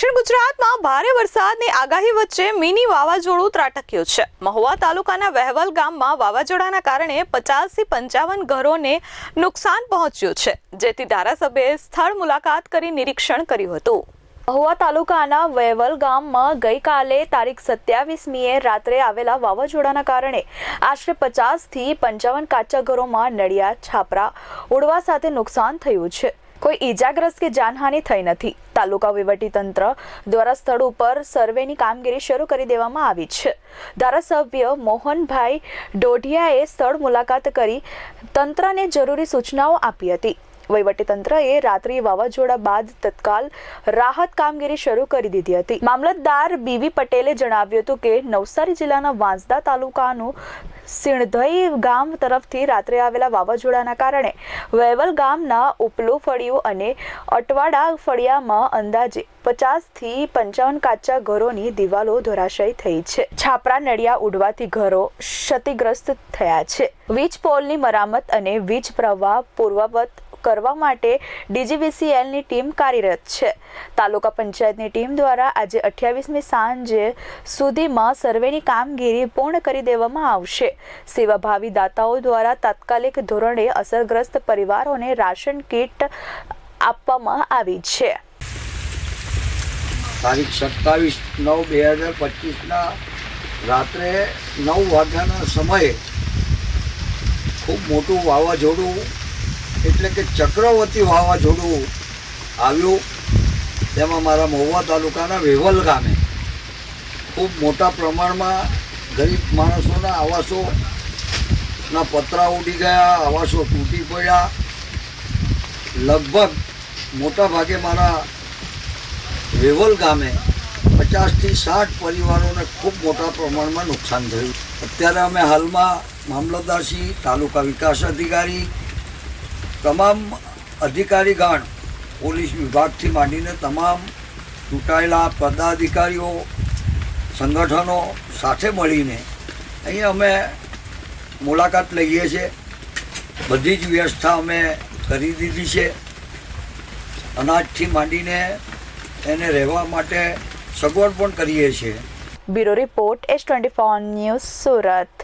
દક્ષિણ ગુજરાતમાં ભારે વરસાદની આગાહી વચ્ચે મિની વાવાઝોડું ત્રાટક્યું છે. મહુવા તાલુકાના વહેવલ ગામમાં વાવાઝોડાના કારણે પચાસથી પંચાવન ઘરોને નુકસાન પહોંચ્યું છે, જેથી ધારાસભ્યએ સ્થળ મુલાકાત કરી નિરીક્ષણ કર્યું હતું. મહુવા તાલુકાના વેવલ ગામમાં ગઈકાલે તારીખ સત્યાવીસમીએ રાત્રે આવેલા વાવાઝોડાના કારણે આશરે પચાસથી પંચાવન કાચા ઘરોમાં નડિયા છાપરા ઉડવા સાથે નુકસાન થયું છે. કોઈ ઈજાગ્રસ્ત કે જાનહાનિ થઈ નથી. તાલુકા તંત્ર દ્વારા સ્થળ ઉપર સર્વેની કામગીરી શરૂ કરી દેવામાં આવી છે. ધારાસભ્ય મોહનભાઈ ડોઢિયાએ સ્થળ મુલાકાત કરી તંત્રને જરૂરી સૂચનાઓ આપી હતી. વહીવટીતંત્રએ રાત્રિ વાવાઝોડા બાદ તત્કાલ રાહત કામગીરી શરૂ કરી દીધી હતી. મામલતદાર બીવી પટેલે જણાવ્યું હતું કે, નવસારી જિલ્લાના વાંસદા તાલુકાનું સિણધઈ ગામ તરફથી રાત્રે આવેલા વાવાઝોડાના કારણે વેવલ ગામના ઉપલું ફળિયું અને અટવાડા ફળિયામાં અંદાજે પચાસથી પંચાવન કાચા ઘરોની દિવાલો ધરાશય થઈ છે. છાપરા નડિયા ઉડવાથી ઘરો ક્ષતિગ્રસ્ત થયા છે. વીજ પોલની મરામત અને વીજ પ્રવાહ પૂર્વવત કરવા માટે ડીજીવીસીએલની ટીમ કાર્યરત છે. તાલુકા પંચાયતની ટીમ દ્વારા આજે અઠ્યાવીસમી સાંજે સુધીમાં સર્વેની કામગીરી પૂર્ણ કરી દેવામાં આવશે. સેવાભાવી દાતાઓ દ્વારા તાત્કાલિક ધોરણે અસરગ્રસ્ત પરિવારોને રાશન કીટ આપવામાં આવી છે. તારીખ સત્તાવીસ નવ બે હજાર પચીસના રાત્રે નવ વાગ્યાના સમયે ખૂબ મોટું વાવાઝોડું એટલે કે ચક્રવર્તી વાવાઝોડું આવ્યું. તેમાં મારા મહુવા તાલુકાના વેવલ ગામે. ખૂબ મોટા પ્રમાણમાં ગરીબ માણસોના આવાસોના પતરા ઉડી ગયા, આવાસો તૂટી પડ્યા. લગભગ મોટા ભાગે મારા વેવલ ગામે પચાસથી સાઠ પરિવારોને ખૂબ મોટા પ્રમાણમાં નુકસાન થયું. અત્યારે અમે હાલમાં મામલતદારશ્રી તાલુકા વિકાસ અધિકારી તમામ અધિકારીગણ પોલીસ વિભાગથી માંડીને તમામ ચૂંટાયેલા પદાધિકારીઓ, સંગઠનો સાથે મળીને અહીં અમે મુલાકાત લઈએ છીએ. બધી જ વ્યવસ્થા અમે કરી દીધી છે. અનાજથી માંડીને એને રહેવા માટે સગવડ પણ કરીએ છીએ. Bureau report S twenty news Surat.